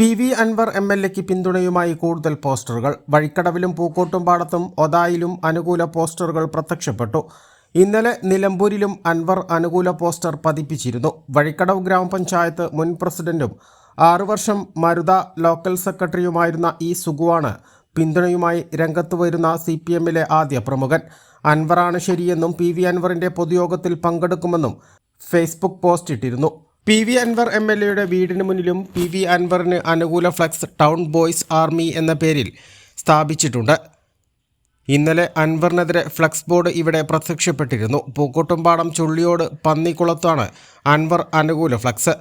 P V Anvar M L എക്ക് പിന്തുണയുമായി കൂടുതൽ പോസ്റ്ററുകൾ. വഴിക്കടവിലും പൂക്കോട്ടുംപാടത്തും ഒതായിലും അനുകൂല പോസ്റ്ററുകൾ പ്രത്യക്ഷപ്പെട്ടു. ഇന്നലെ നിലമ്പൂരിലും അൻവർ അനുകൂല പോസ്റ്റർ പതിപ്പിച്ചിരുന്നു. വഴിക്കടവ് ഗ്രാമപഞ്ചായത്ത് മുൻ പ്രസിഡന്റും ആറു വർഷം മരുത ലോക്കൽ സെക്രട്ടറിയുമായിരുന്ന ഇ സുഗുവാണ് പിന്തുണയുമായി രംഗത്ത് വരുന്ന സി പി എമ്മിലെ ആദ്യ പ്രമുഖൻ. അൻവറാണ് ശരിയെന്നും പി വി അൻവറിന്റെ പൊതുയോഗത്തിൽ പങ്കെടുക്കുമെന്നും ഫേസ്ബുക്ക് പോസ്റ്റ് ഇട്ടിരുന്നു. P V Anvar M L എയുടെ വീടിന് മുന്നിലും പി വി അൻവറിന് അനുകൂല ഫ്ലക്സ് ടൗൺ ബോയ്സ് ആർമി എന്ന പേരിൽ സ്ഥാപിച്ചിട്ടുണ്ട്. ഇന്നലെ അൻവറിനെതിരെ ഫ്ലക്സ് ബോർഡ് ഇവിടെ പ്രത്യക്ഷപ്പെട്ടിരുന്നു. പൂക്കോട്ടുംപാടം ചുള്ളിയോട് പന്നിക്കുളത്താണ് അൻവർ അനുകൂല ഫ്ലക്സ്.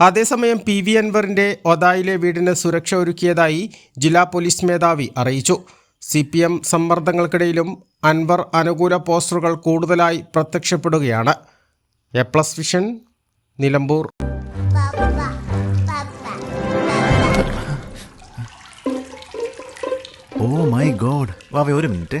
അതേസമയം പി വി അൻവറിന്റെ ഒതായിലെ വീടിന് സുരക്ഷ ഒരുക്കിയതായി ജില്ലാ പോലീസ് മേധാവി അറിയിച്ചു. സി പി എം സമ്മർദ്ദങ്ങൾക്കിടയിലും അൻവർ അനുകൂല പോസ്റ്ററുകൾ കൂടുതലായി പ്രത്യക്ഷപ്പെടുകയാണ്. A Plus Vision Nilambur. Oh my God വാവേ ഒരു minute.